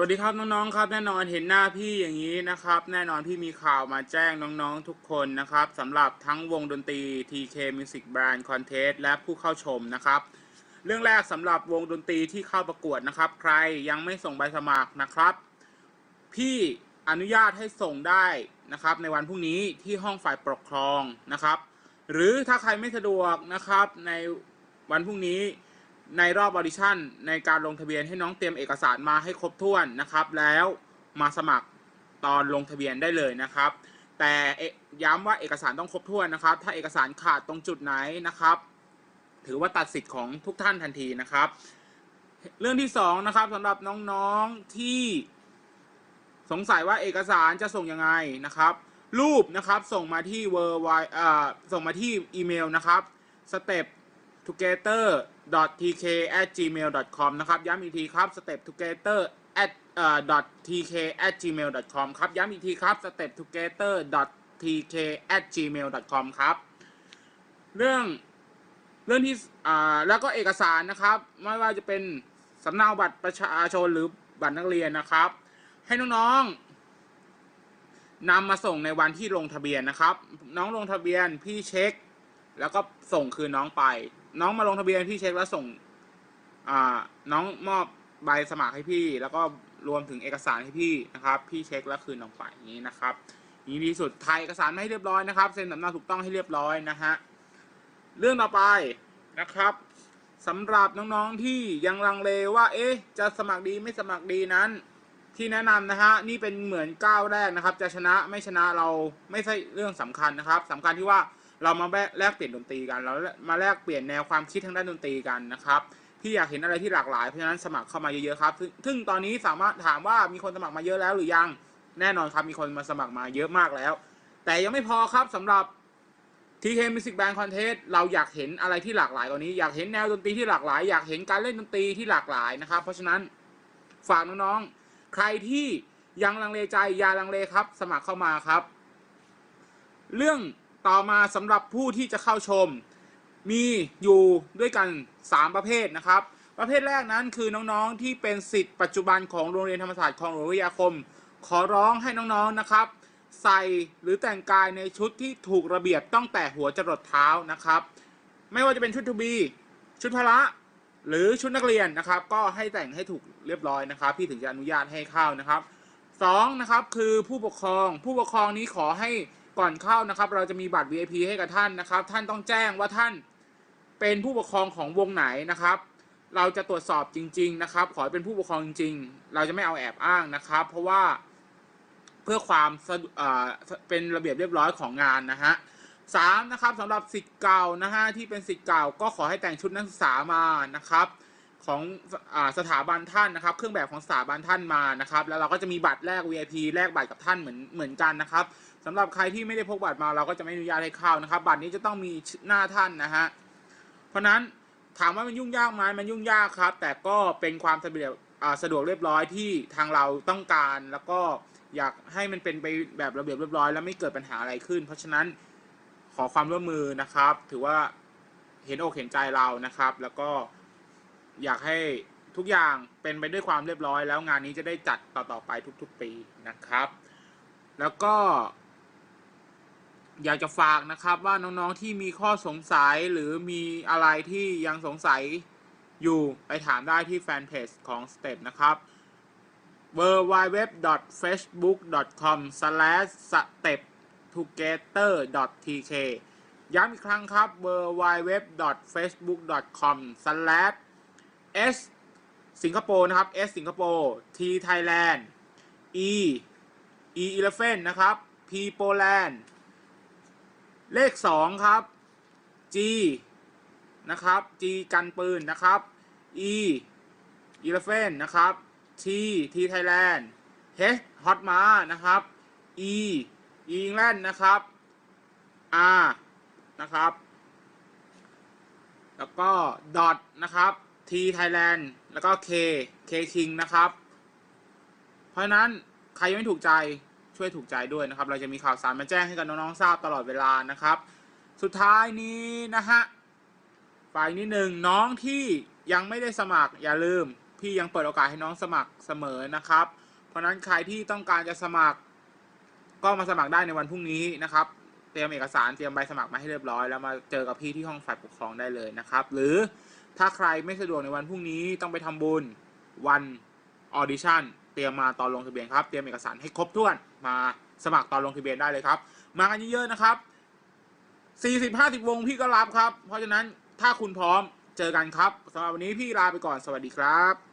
วัสดีครับน้องๆครับแน่นอนเห็นหน้าพี่อย่างนี้นะครับ แน่นอนพี่มีข่าวมาแจ้งน้องๆทุกคนนะครับสำหรับทั้งวงดนตรี TK Music Brand Contest และผู้เข้าชมนะครับ เรื่องแรกสำหรับวงดนตรีที่เข้าประกวดนะครับ ใครยังไม่ส่งใบสมัครนะครับ พี่อนุญาตให้ส่งได้นะครับ ในวันพรุ่งนี้ที่ห้องฝ่ายปกครองนะครับ หรือถ้าใครไม่สะดวกนะครับในวันพรุ่งนี้ ในรอบออดิชั่นในการลงทะเบียนให้น้องเตรียมเอกสารมาให้ครบถ้วนนะครับ แล้วมาสมัครตอนลงทะเบียนได้เลยนะครับ แต่ย้ำว่าเอกสารต้องครบถ้วนนะครับ ถ้าเอกสารขาดตรงจุดไหนนะครับ ถือว่าตัดสิทธิ์ของทุกท่านทันทีนะครับ เรื่องที่สองนะครับสำหรับน้องๆที่สงสัยว่าเอกสารจะส่งยังไงนะครับ รูปนะครับส่งมาที่ w w เอ่อส่งมาที่อีเมลนะครับ step together tk at gmail com นะครับ ย้ำอีกทีครับ step together at เอ่อ tk at gmail com ครับ ย้ำอีกทีครับ step together tk at gmail com ครับ เรื่องเรื่องที่อ่าแล้วก็เอกสารนะครับ ไม่ว่าจะเป็นสำเนาบัตรประชาชนหรือบัตรนักเรียนนะครับ ให้น้องๆนำมาส่งในวันที่ลงทะเบียนนะครับ น้องลงทะเบียนพี่เช็ค แล้วก็ส่งคืนน้องไป น้องมาลงทะเบียนพี่เช็คแล้วส่ง อ่า น้องมอบใบสมัครให้พี่ แล้วก็รวมถึงเอกสารให้พี่นะครับ พี่เช็คแล้วคืนน้องไปอย่างนี้นะครับนี้ดีสุดถ่ายเอกสารมาให้เรียบร้อยนะครับเซ็นสำเนาถูกต้องให้เรียบร้อยนะฮะเรื่องต่อไปนะครับสำหรับน้องๆที่ยังลังเลว่า เอ๊ะ จะสมัครดีไม่สมัครดีนั้น ที่แนะนำนะฮะนี่เป็นเหมือนก้าวแรกนะครับ จะชนะไม่ชนะเราไม่ใช่เรื่องสำคัญนะครับสำคัญที่ว่า เรามาแลกเปลี่ยนดนตรีกัน เรามาแลกเปลี่ยนแนวความคิดทางด้านดนตรีกันนะครับพี่อยากเห็นอะไรที่หลากหลายเพราะฉะนั้นสมัครเข้ามาเยอะๆครับซึ่งตอนนี้สามารถถามว่ามีคนสมัครมาเยอะแล้วหรือยัง แน่นอนครับมีคนมาสมัครมาเยอะมากแล้ว แต่ยังไม่พอครับสำหรับ TK Music Band Contest เราอยากเห็นอะไรที่หลากหลายกว่านี้ อยากเห็นแนวดนตรีที่หลากหลาย อยากเห็นการเล่นดนตรีที่หลากหลายนะครับ เพราะฉะนั้นฝากน้องๆ ใครที่ยังลังเลใจอย่าลังเลครับ สมัครเข้ามาครับ เรื่อง ต่อมาสำหรับผู้ที่จะเข้าชม มีอยู่ด้วยกัน 3 ประเภทนะครับ ประเภทแรกนั้นคือน้องๆที่เป็นสิทธิ์ปัจจุบันของโรงเรียนธรรมศาสตร์ของหลวงวิทยาคม ขอร้องให้น้องๆนะครับ ใส่หรือแต่งกายในชุดที่ถูกระเบียบต้องแต่หัวจรดเท้านะครับ ไม่ว่าจะเป็นชุดทูบีชุดพละหรือชุดนักเรียนนะครับ ก็ให้แต่งให้ถูกเรียบร้อยนะครับ พี่ถึงจะอนุญาตให้เข้านะครับสองนะครับคือผู้ปกครองผู้ปกครองนี้ขอให้ ก่อนเข้านะครับ เราจะมีบัตร VIP ให้กับท่านนะครับ ท่านต้องแจ้งว่าท่านเป็นผู้ปกครองของวงไหนนะครับ เราจะตรวจสอบจริง ๆ นะครับ ขอให้เป็นผู้ปกครองจริง ๆ เราจะไม่เอาแอบอ้างนะครับ เพราะว่าเพื่อความเอ่อเป็นระเบียบเรียบร้อยของงานนะฮะสามนะครับสำหรับสิทธิ์เก่านะฮะที่เป็นสิทธิ์เก่าก็ขอให้แต่งชุดนักศึกษามานะครับ ของอสถาบันท่านนะครับ เครื่องแบบของสถาบันท่านมานะครับ แล้วเราก็จะมีบัตรแลก VIP แลกบัตรกับท่านเหมือนเหมือนกันนะครับสำหรับใครที่ไม่ได้พกบัตรมาเราก็จะไม่อนุญาตให้เข้านะครับ บัตรนี้จะต้องมีหน้าท่านนะฮะเพราะฉะนั้นถามว่ามันยุ่งยากไหมมันยุ่งยากครับ แต่ก็เป็นความสะดวกสะดวกเรียบร้อยที่ทางเราต้องการแล้วก็อยากให้มันเป็นไปแบบระเบียบเรียบร้อย แล้วไม่เกิดปัญหาอะไรขึ้น เพราะฉะนั้นขอความร่วมมือนะครับ ถือว่าเห็นอกเห็นใจเรานะครับ แล้วก็ อยากให้ทุกอย่างเป็นไปด้วยความเรียบร้อย แล้วงานนี้จะได้จัดต่อๆไปทุกๆปีนะครับ แล้วก็ อยากจะฝากนะครับว่าน้องๆที่มีข้อสงสัยหรือมีอะไรที่ยังสงสัยอยู่ไปถามได้ที่แฟนเพจของ Step นะครับ www.facebook.com/steptogether.tk ย้ำอีกครั้งครับ www.facebook.com/ S สิงคโปร์นะครับ S สิงคโปร์ T ไทยแลนด์ E E eleven นะครับ P โปแลนด์ เลข 2 ครับ G นะครับ G กันปืนนะครับ E eleven นะครับ T T ไทยแลนด์ H ฮอตมานะครับ E อิงแลนด์นะครับ R นะครับ แล้วก็ดอทนะครับ T Thailand แล้วก็ K K King นะครับ เพราะนั้นใครยังไม่ถูกใจช่วยถูกใจด้วยนะครับ เราจะมีข่าวสารมาแจ้งให้กับน้องๆทราบตลอดเวลานะครับ สุดท้ายนี้นะฮะฝ่ายนิดหนึ่งน้องที่ยังไม่ได้สมัครอย่าลืม พี่ยังเปิดโอกาสให้น้องสมัครเสมอนะครับ เพราะนั้นใครที่ต้องการจะสมัคร ก็มาสมัครได้ในวันพรุ่งนี้นะครับเตรียมเอกสารเตรียมใบสมัครมาให้เรียบร้อยแล้วมาเจอกับพี่ที่ห้องฝ่ายปกครองได้เลยนะครับ หรือ ถ้าใครไม่สะดวกในวันพรุ่งนี้ต้องไปทำบุญวันออดิชั่นเตรียมมาตอนลงทะเบียนครับ เตรียมเอกสารให้ครบถ้วนมาสมัครตอนลงทะเบียนได้เลยครับ มากันเยอะๆนะครับ40 50วงพี่ก็รับครับ เพราะฉะนั้นถ้าคุณพร้อมเจอกันครับสำหรับวันนี้พี่ลาไปก่อนสวัสดีครับ